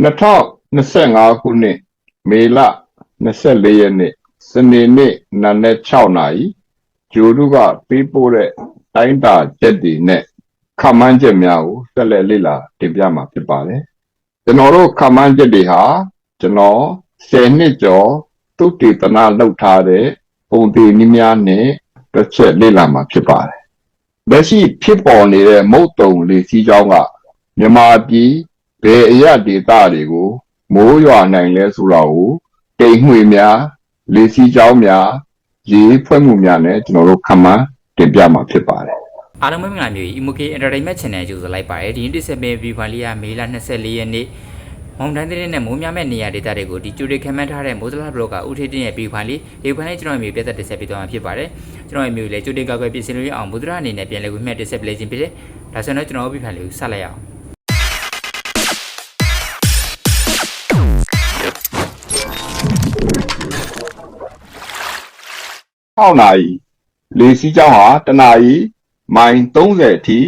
2025ခုနှစ်မေလ24ရက်နေ့စနေနေ့နံနက်6နာရီဂျိုတို့ကပေးပို့တဲ့တိုင်းတာချက်တွေနဲ့ခန့်မှန်းချက်များကိုဆက်လက်လေ့လာတင်ပြမှာဖြစ်ပါတယ်ကျွန်တော်တို့ခန့်မှန်းချက်တွေဟာကျွန်တော်10နှစ်ကျော်သုတေသနလုပ်ထားတဲ့ပုံသေးနည်းများနဲ့တစ်ချက်လေ့လာမှာဖြစ်ပါတယ်လက်ရှိဖြစ်ပေါ်နေတဲ့မုတ်တုံလေစီးကြောင်းကမြန်မာပြည် ဘယ်အရာဒေသတွေကို မိုးရွာနိုင်လဲဆိုတာကိုတိမ်ငွေများလေစီးကြောင်းများရေဖွဲ့မှုများနဲ့ကျွန်တော်တို့ခန့်မှန်းတင်ပြမှာဖြစ်ပါတယ်အားလုံးပဲမင်္ဂလာမျိုး Emoke Entertainment Channel ကြိုဆိုလိုက်ပါတယ်ဒီနေ့တစ်ဆက်ပင် View File လေးကမေလ24ရက်နေ့မောင်တိုင်းတဲ့နဲ့မိုးများမဲ့နေရာဒေသတွေကိုဒီကျူတွေခမန်းထားတဲ့မိုးသလားဘလော့ကဦးထေးတင်ရဲ့ View File လေး View File လေးကျွန်တော်မျိုးပြသက်တစ်ဆက်ပေးသွားမှာဖြစ်ပါတယ်ကျွန်တော်ရဲ့မျိုးလေးကျူတွေကောက်ကွယ်ပြင်ဆင်လို့ရအောင်မိုးသလားအနေနဲ့ပြန်လည်ဝင်မြတ်တစ်ဆက်ပေးခြင်းဖြစ်တယ်ဒါဆိုတော့ကျွန်တော် View File လေးကိုဆက်လိုက်ရအောင် 6နာရီလေစီးကြောင်းဟာတနာရီမိုင်30အထိ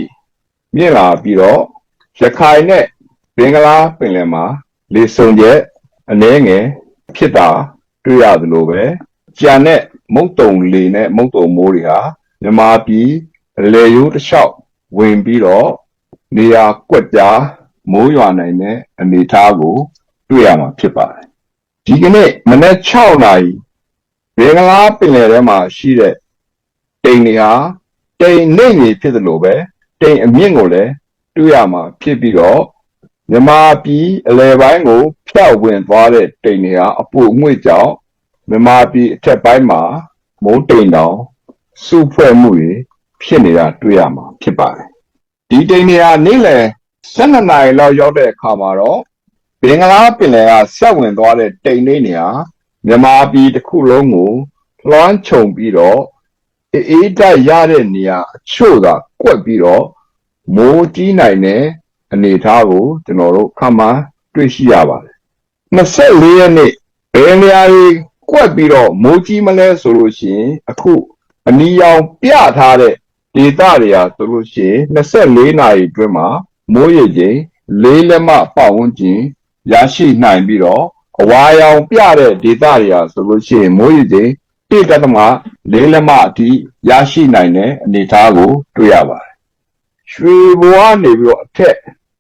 မြင့်လာပြီးတော့ရခိုင်နဲ့ဘင်္ဂလားပင်လယ်မှာလေစုံချက်အနည်းငယ်ဖြစ်တာတွေ့ရသလိုပဲကြံတဲ့မုတ်တုံလေနဲ့မုတ်တုံမိုးတွေဟာမြမာပြည်လေရိုးတစ်လျှောက်ဝင်ပြီးတော့နေရာကွက်ကြားမိုးရွာနိုင်တဲ့အနေအထားကို တွေ့ရမှာဖြစ်ပါတယ်ဒီကနေ့မနက်6နာရီ ဘင်္ဂလားပင်လယ်ထဲမှာရှိတဲ့တိမ်တွေဟာတိမ်နှိမ့်နေဖြစ်သလိုပဲတိမ်အမြင့်ကိုလည်းတွေ့ရမှာဖြစ်ပြီးတော့မြမာပြည်အလယ်ပိုင်းကို ဖြတ်ဝင်သွားတဲ့တိမ်တွေဟာအပူအငွေ့ကြောင့်မြမာပြည်အထက်ပိုင်းမှာမိုးတိမ်တောင်စုဖွဲ့မှုတွေဖြစ်နေတာတွေ့ရမှာဖြစ်ပါတယ်ဒီတိမ်တွေဟာနေ့လယ်12နာရီလောက်ရောက်တဲ့အခါမှာတော့ဘင်္ဂလားပင်လယ်ကဆက်ဝင်သွားတဲ့တိမ်တွေနေဟာ မြန်မာပြည်တစ်ခုလုံးကိုလွှမ်းခြုံပြီးတော့အေးအေးတိုက်ရတဲ့နေရာအချို့သာကွက်ပြီးတော့မိုးကြီးနိုင်တဲ့အနေအထားကိုကျွန်တော်တို့ခန့်မှန်းတွေ့ရှိရပါတယ်24ရက်နေ့ဘယ်နေရာကြီးကွက်ပြီးတော့မိုးကြီးမလဲဆိုလို့ရှိရင်အခုအနီရောင်ပြထားတဲ့ဒေသတွေဟာဆိုလို့ရှိရင်24နာရီအတွင်းမှာမိုးရေချိန်၄လက်မပတ်ဝန်းကျင်ရရှိနိုင်ပြီးတော့ အဝါရောင်ပြတဲ့ဒေသတွေဟာဆိုလို့ရှိရင်မိုးရေချိန်ပြည့်တသမလေးလက်မအထိရရှိနိုင်တဲ့အနေအထားကို တွေ့ရပါတယ်။ရွှေဘဝနေပြီးတော့အထက်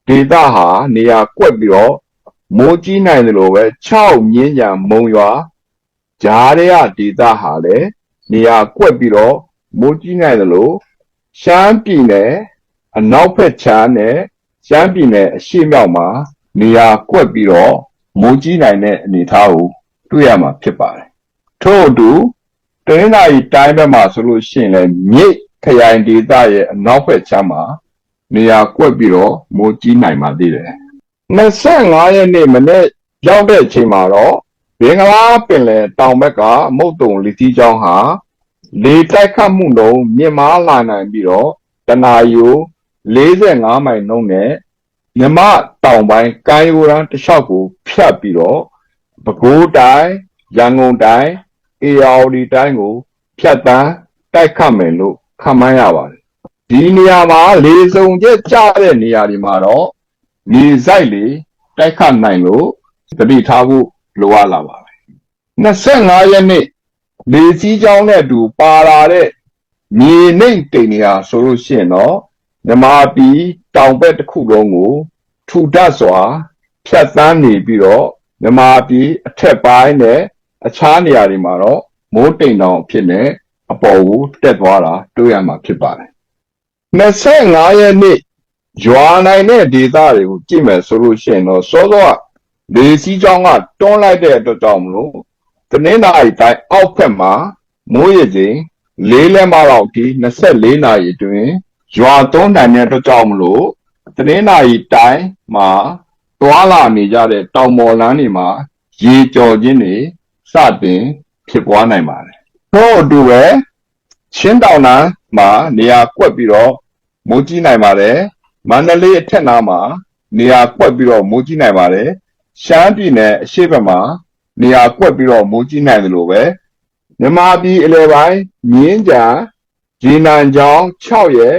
ဒေသဟာနေရာကွက်ပြီးတော့မိုးကြီးနိုင်တယ်လို့ပဲ6မြင်းကြံမုံရွာဂျားရဲဒေသဟာလည်းနေရာကွက်ပြီးတော့မိုးကြီးနိုင်တယ်လို့ရှမ်းပြည်နယ်အနောက်ဘက်ခြမ်းနဲ့ရှမ်းပြည်နယ်အရှေ့မြောက်မှာနေရာကွက်ပြီးတော့ မိုးကြီးနိုင်တဲ့အနေအထားကိုတွေ့ရမှာဖြစ်ပါတယ်။ထို့အတူတနင်္လာရီတိုင်းဘက်မှာဆိုလို့ရှိရင်လည်းမြိတ်ခရိုင်ဒေသရဲ့အနောက်ဘက်ခြမ်းမှာနေရာကွက်ပြီးတော့မိုးကြီးနိုင်ပါသေးတယ်။25ရက်နေ့မနေ့ရောက်တဲ့အချိန်မှာတော့ဘင်္ဂလားပင်လယ်တောင်ဘက်ကမုတ်တုံလီတီချောင်းဟာလေတိုက်ခတ်မှုနှုန်းမြင့်မားလာနိုင်ပြီးတော့တနအီကို45မိုင်နှုန်းနဲ့ မြမတောင်ပိုင်းကိုင်းရိုးရန်တစ်လျှောက်ကိုဖြတ်ပြီးတော့ပဲခူးတိုင်းရန်ကုန်တိုင်းအေရဝတီတိုင်းကို ဖြတ်တန်းတိုက်ခတ်မယ်လို့ခန့်မှန်းရပါတယ်ဒီနေရာမှာလေစုံချက်ကျတဲ့နေရာတွေမှာတော့မြေဆိုင်လေတိုက်ခတ်နိုင်လို့တတိထားဖို့လိုအပ်လာပါတယ်25ရက်နေ့လေစည်းကြောင်းနဲ့အတူပါလာတဲ့မြေနှိမ့်တိမ်နေရာဆိုလို့ရှိရင်တော့မြမပြည် တောင်ဘက်တစ်ခုလုံးကို ထူထပ်စွာ ဖြတ်သန်းနေပြီးတော့မြမာပြည်အထက်ပိုင်းနဲ့အခြားနေရာတွေမှာတော့မိုးတိမ်တောင်ဖြစ်နေအပေါ်ကိုတက်သွားတာတွေ့ရမှာဖြစ်ပါတယ်25ရက်နေ့ရွာနိုင်တဲ့ဒေသတွေကိုကြည့်မယ်ဆိုလို့ရှိရင်တော့စောစောကလေစီးကြောင်းကတွန်းလိုက်တဲ့အတွက်ကြောင့်မလို့တနင်္လာရီတိုင်းအောက်ဖက်မှာမိုးရေချိန်၄လက်မလောက်ဒီ24နာရီအတွင်း ရွာသွန်းနိုင်တဲ့အတွက်ကြောင့်မလို့တနင်္လာရီတိုင်းမှာတွာလာနေကြတဲ့တောင်ပေါ်လမ်းတွေမှာရေကြော်ခြင်းတွေစတင်ဖြစ်ပွားနိုင်ပါတယ်။ထို့အတူပဲချင်းတောင်တန်းမှာနေရာကွက်ပြီးတော့မိုးကြီးနိုင်ပါတယ်။မန္တလေးအထက်နားမှာနေရာကွက်ပြီးတော့မိုးကြီးနိုင်ပါတယ်။ရှမ်းပြည်နယ်အရှေ့ဘက်မှာနေရာကွက်ပြီးတော့မိုးကြီးနိုင်တယ်လို့ပဲမြန်မာပြည်အလယ်ပိုင်းမြင်းကြံရေနံချောင်း6ရဲ့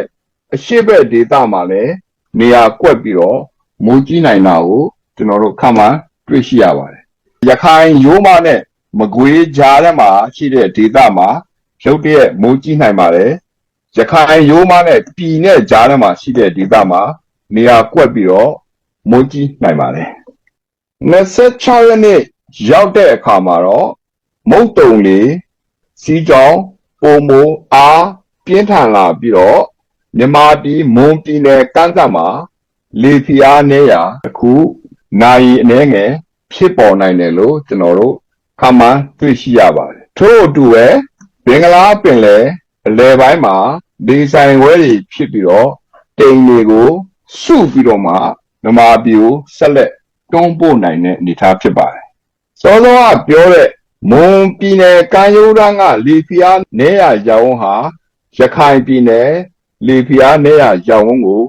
အရှိဘက်ဒေသမှာလည်းနေရာကွက်ပြီးတော့မိုးကြီးနိုင်တာကိုကျွန်တော်တို့ခန့်မှန်းတွေ့ရှိရပါတယ်ရခိုင်ရိုးမနဲ့မကွေးကြားထဲမှာရှိတဲ့ဒေသမှာရုတ်တရက်မိုးကြီးနိုင်ပါတယ်ရခိုင်ရိုးမနဲ့ပြည်နဲ့ကြားထဲမှာရှိတဲ့ဒေသမှာနေရာကွက်ပြီးတော့မိုးကြီးနိုင်ပါတယ်26ရက်နေ့ရောက်တဲ့အခါမှာတော့မုတ်တုံလေးစီးကြောင်းပုံမအားပြင်းထန်လာပြီးတော့ မြန်မာပြည်မွန်ပြည်နယ်ကမ်းစပ်မှာလေဖျားနေရာအခုနိုင်အနှဲငယ်ဖြစ်ပေါ်နိုင်တယ်လို့ကျွန်တော်တို့ခန့်မှန်းတွေ့ရှိရပါတယ်ထို့အတူပဲဘင်္ဂလားပင်လယ်အလယ်ပိုင်းမှာဒီဆိုင်ဝဲတွေဖြစ်ပြီးတော့တိမ်တွေကိုစုပြီးတော့မှမြန်မာပြည်ကိုဆက်လက်တွန်းပို့နိုင်တဲ့အနေအထားဖြစ်ပါတယ်စောစောကပြောတဲ့မွန်ပြည်နယ်ကမ်းရိုးတန်းကလေဖျားနေရာရောင်းဟာရခိုင်ပြည်နယ် လေဖျားနေရာရောင်းကို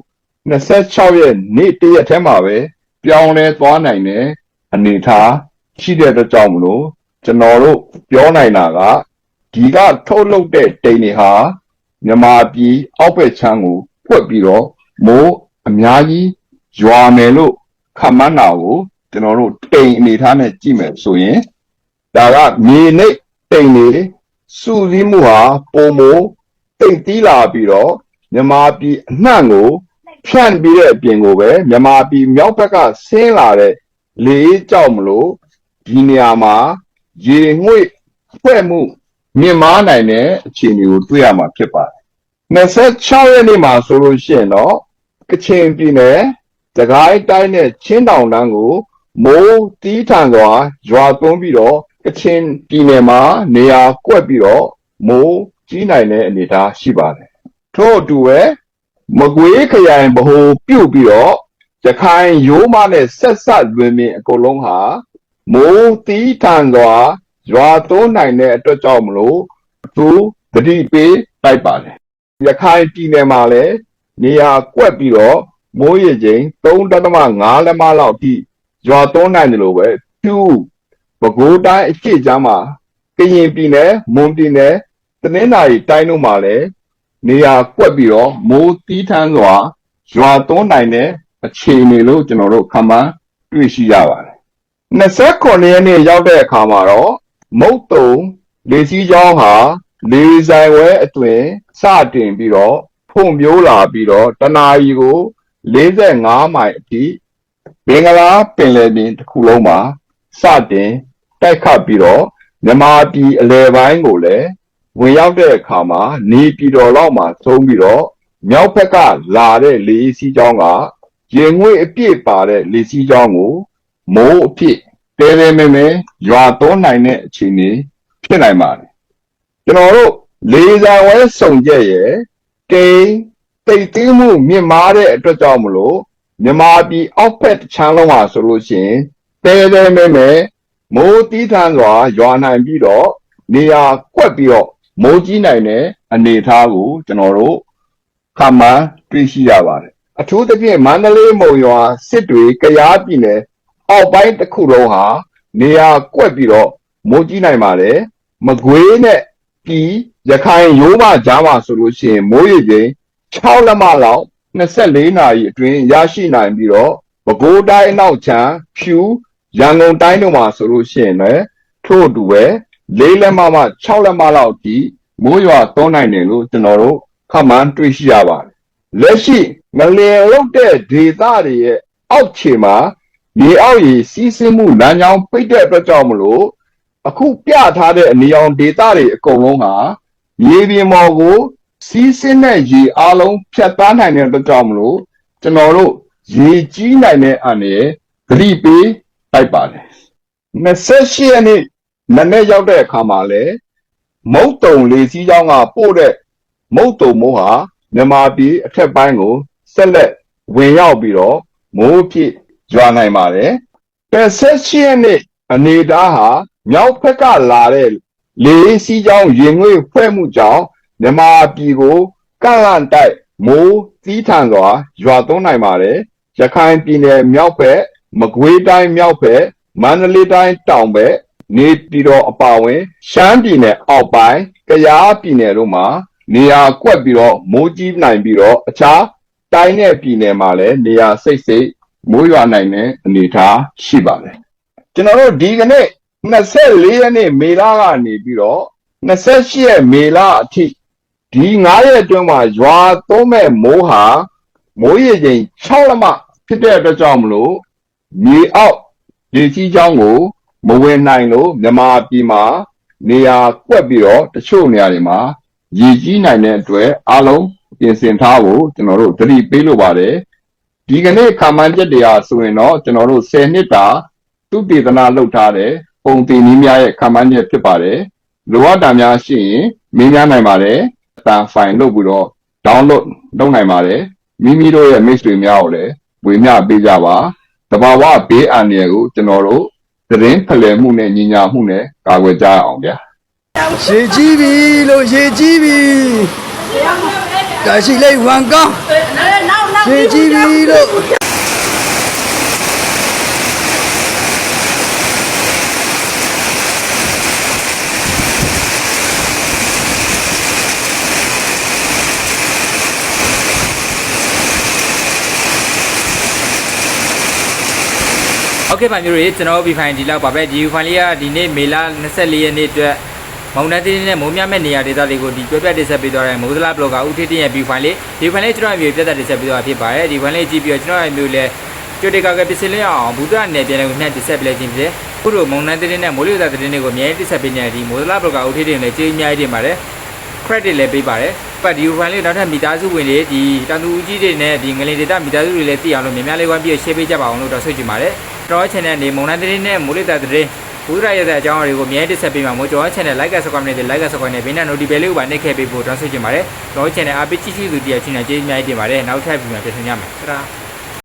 26ရက်နေ့တရက်ထဲမှာပဲပြောင်းလဲသွားနိုင်တဲ့အနေအထားရှိတဲ့အတွက်ကြောင့်မလို့ကျွန်တော်တို့ပြောနိုင်တာကဒီကထုတ်လုပ်တဲ့တိမ်တွေဟာမြန်မာပြည်အောက်ဘက်ခြမ်းကိုပွက်ပြီးတော့မိုးအများကြီးရွာမယ်လို့ခန့်မှန်းတာကိုကျွန်တော်တို့တိမ်အနေထားနဲ့ကြည့်မယ်ဆိုရင်ဒါကမြေနိတ်တိမ်တွေစုစည်းမှုဟာပုံမိုတိမ်တီးလာပြီးတော့ မြန်မာပြည်အနှံ့ကိုဖြန့်ပြီးတဲ့အပြင်ကိုပဲမြန်မာပြည်မြောက်ဘက်ကဆင်းလာတဲ့လေအေးကြောက်မလို့ဒီနေရာမှာရေငွေ့ဖွဲ့မှုမြင့်မားနိုင်တဲ့အခြေအနေကိုတွေ့ရမှာဖြစ်ပါတယ်26ရက်နေ့မှာဆိုလို့ရှိရင်တော့ကချင်ပြည်နယ်တကိုင်းတိုင်းနဲ့ချင်းတောင်တန်းကိုမိုးတီးထန်စွာရွာသွန်းပြီးတော့ကချင်ပြည်နယ်မှာနေရာကွက်ပြီးတော့မိုးကြီးနိုင်တဲ့အနေအထားရှိပါတယ် ထို့အတူပဲမကွေးခရိုင်ဗဟိုပြုတ်ပြီးတော့ရခိုင်ရိုးမနဲ့ဆက်ဆက်လွင်မြင်အကုန်လုံးဟာမိုးတီးထန်စွာရွာသွန်းနိုင်တဲ့အတွက်ကြောင့်မလို့သူတတိပေးလိုက်ပါတယ်ရခိုင်ပြည်နယ်မှာလည်းနေရာကွက်ပြီးတော့မိုးရေချိန်3.5လက်မလောက်အထိရွာသွန်းနိုင်တယ်လို့ပဲဖြူပဲခူးတိုင်းအရှိချမ်းမှာကရင်ပြည်နယ်မွန်ပြည်နယ်တနင်္သာရီတိုင်းတို့မှာလည်း နေရာကွက်ပြီးတော့မိုးတီးထန်းစွာရွာသွန်းနိုင်တဲ့အခြေအနေလို့ကျွန်တော်တို့ခန့်မှန်းတွေ့ရှိရပါတယ်29ရက်နေ့ရောက်တဲ့အခါမှာတော့မုတ်တုံလေစည်းကြောင်းဟာလေဆိုင်ဝဲအတွင်စတင်ပြီးတော့ဖွံ့ဖြိုးလာပြီးတော့တနာရီကို45မိုင်အထိဘင်္ဂလားပင်လယ်ပြင်တစ်ခုလုံးမှာစတင်တိုက်ခတ်ပြီးတော့မြန်မာပြည်အလယ်ပိုင်းကိုလည်း ဝင်ရောက်တဲ့အခါမှာနေပြည်တော်လောက်မှာသုံးပြီးတော့မြောက်ဘက်ကလာတဲ့လေစီးကြောင်းကရင်ငွေအပြည့်ပါတဲ့လေစီးကြောင်းကိုမိုးအဖြစ်တဲတဲမဲမဲရွာသွန်းနိုင်တဲ့အခြေအနေဖြစ်နိုင်ပါတယ်ကျွန်တော်တို့လေစာဝဲစုံကြက်ရဲ့ကိန်းတိတ်သိမ်းမှုမြင့်မားတဲ့အတွက်ကြောင့်မလို့မြန်မာပြည်အောက်ဖက်တစ်ချမ်းလုံးမှာဆိုလို့ရှိရင်တဲတဲမဲမဲမိုးတီးထန်စွာရွာနိုင်ပြီးတော့နေရာကွက်ပြီးတော့ မိုးကြီးနိုင်တဲ့အနေအထားကိုကျွန်တော်တို့ခန့်မှန်းတွေ့ရှိရပါတယ်အထူးသဖြင့်မန္တလေးမုံရွာစစ်တွေကရားပြည်နယ်အောက်ပိုင်းတစ်ခုလုံးဟာနေရာကွက်ပြီးတော့မိုးကြီးနိုင်ပါတယ်မကွေးနဲ့ပြည်ရခိုင်ရိုးမကြားမှာဆိုလို့ရှိရင်မိုးရေချိန်6လက်မလောက်24နာရီအတွင်းရရှိနိုင်ပြီးတော့ပဲခူးတိုင်းအနောက်ချမ်းဖြူရန်ကုန်တိုင်းတို့မှာဆိုလို့ရှိရင်လည်းထို့အတူပဲ ၄လက်မမှ6လက်မလောက်အထိမိုးရွာသွန်းနိုင်တယ်လို့ကျွန်တော်တို့ခန့်မှန်းတွေ့ရှိရပါတယ်လက်ရှိမလျင်လောက်တဲ့ဒေသတွေရဲ့အောက်ခြေမှာမြေအောက်ရေစီးဆင်းမှုလမ်းကြောင်းပိတ်တဲ့အတွက်ကြောင့်မလို့အခုပြထားတဲ့အနေအောင်ဒေသတွေအကုန်လုံးဟာမြေပြင်ပေါ်ကိုစီးဆင်းတဲ့ရေအလုံးဖြတ်သားနိုင်တဲ့အတွက်ကြောင့်မလို့ကျွန်တော်တို့ရေကြီးနိုင်တဲ့အန္တရာယ်သတိပေးလိုက်ပါတယ်28ရက်နေ့ နနေ့ရောက်တဲ့အခါမှာလဲမုတ်တုံလေစီးကြောင်းကပို့တဲ့မုတ်တုံမိုးဟာမြန်မာပြည်အထက်ပိုင်းကိုဆက်လက်ဝင်ရောက်ပြီးတော့မိုးဖြစ်ရွာနိုင်ပါတယ်28ရက်နေ့အနေသားဟာမြောက်ဘက်ကလာတဲ့လေစီးကြောင်းရင်ငွေဖွဲ့မှုကြောင့်မြန်မာပြည်ကိုကန့်လန့်တိုက်မိုးသီးထန်စွာရွာသွန်းနိုင်ပါတယ်ရခိုင်ပြည်နယ်မြောက်ဘက်မကွေးတိုင်းမြောက်ဘက်မန္တလေးတိုင်းတောင်ဘက် နေပြည်တော်အပါအဝင် ရှမ်းပြည်နယ်အောက်ပိုင်းကယားပြည်နယ်တို့မှာနေရာကွက်ပြီးတော့မိုးကြီးနိုင်ပြီးတော့အခြားတိုင်းနဲ့ပြည်နယ်မှာလည်းနေရာစိတ်စိတ်မိုးရွာနိုင်တဲ့အနေအထားရှိပါတယ်ကျွန်တော်တို့ဒီကနေ့24ရက်နေ့မေလကနေပြီးတော့28ရက်မေလအထိဒီ9ရက်အတွင်းမှာရွာသွန်းမဲ့မိုးဟာမိုးရေချိန်6လက်မဖြစ်တဲ့အတွက်ကြောင့်မလို့မြေအောက်ရေကြီးချောင်းကို မဝင်နိုင်လို့မြန်မာပြည်မှာနေရာကွက်ပြီးတော့တချို့နေရာတွေမှာရေကြီးနိုင်တဲ့အတွက်အားလုံးပြင်ဆင်ထားဖို့ကျွန်တော်တို့သတိပေးလိုပါတယ်ဒီကနေ့ခံမှန်းချက်တွေဟာဆိုရင်တော့ကျွန်တော်တို့10နှစ်တာသူတည်တနာလုပ်ထားတဲ့ပုံတင်နည်းများရဲ့ခံမှန်းချက်ဖြစ်ပါတယ်လိုအပ်တာများရှိရင်မင်းများနိုင်ပါတယ်အတန်ဖိုင်လုပ်ပြီးတော့ download လုပ်နိုင်ပါတယ်မိမိတို့ရဲ့ mix တွေများကိုလည်းဝေမျှပေးကြပါတဘာဝဘေးအန္တရာယ်ကိုကျွန်တော်တို့ သတင်းဖလှယ်မှုနဲ့ညီညာမှုနဲ့ကာကွယ်ကြရအောင်ဗျာရေကြီးပြီလို့ရေကြီးပြီဒါရှိလိုက်ဝန်ကောင်းရေကြီးပြီလို့ ဟုတ်ကဲ့ပါမျိုးတွေကျွန်တော်တို့ V-File ဒီလောက်ပါပဲဒီ V-File လေးကဒီနေ့မေလ24ရက်နေ့အတွက်မောင်နှံတင်းနဲ့မိုးများမဲ့နေရာဒေသတွေကိုဒီပြပြတင်ဆက်ပေးသွားတဲ့မိုးသလားဘလော့ကဦးထေးတင်ရဲ့ V-File လေးဒီ file လေးကျွန်တော်အမျိုးပြတ်တင်ဆက်ပေးသွားတာဖြစ်ပါတယ်ဒီ file လေးကြည့်ပြီးတော့ကျွန်တော်အမျိုးလည်းကြိုတေကကပစ္စည်းလေးအောင်ဘူဒ္ဓနယ်ပြန်လည်းနဲ့တင်ဆက်ပေးလိုက်ခြင်းဖြစ်တယ်ခုလိုမောင်နှံတင်းနဲ့မိုးလေဝသသတင်းတွေကိုအများကြီးတင်ဆက်ပေးနေတဲ့ဒီမိုးသလားဘလော့ကဦးထေးတင်လည်းကျေးအများကြီးတင်ပါတယ် credit လည်းပေးပါတယ်ပတ်ဒီ file လေးနောက်ထပ်မိသားစုဝင်တွေဒီတန်သူဦးကြီးတွေနဲ့ဒီငလင်ဒေတာမိသားစုတွေလည်းသိအောင်လို့များများလေးဝမ်းပြီး share ပေးကြပါအောင်လို့တော့ဆွေးကြည့်ပါတယ်ကျွန် တော် channel နေမုံနှံသတင်းနဲ့မိုးလေဝသသတင်းဘုရားရတဲ့အကြောင်းအရာတွေကိုအမြဲတက်ဆက်ပေးမှာမို့ကျွန်တော် channel like နဲ့ subscribe နဲ့ like နဲ့ subscribe နဲ့ဘေးနဲ့ notification လေးကိုပါနှိပ်ခဲ့ပေးဖို့တောင်းဆိုချင်ပါတယ်ကျွန်တော် channel အားပေးကြည့်ရှုသူတရားချင်းနဲ့ကျေးဇူးအများကြီးတင်ပါတယ်နောက်ထပ်ပြီးမှပြန်ဆင်ကြမယ်တရာ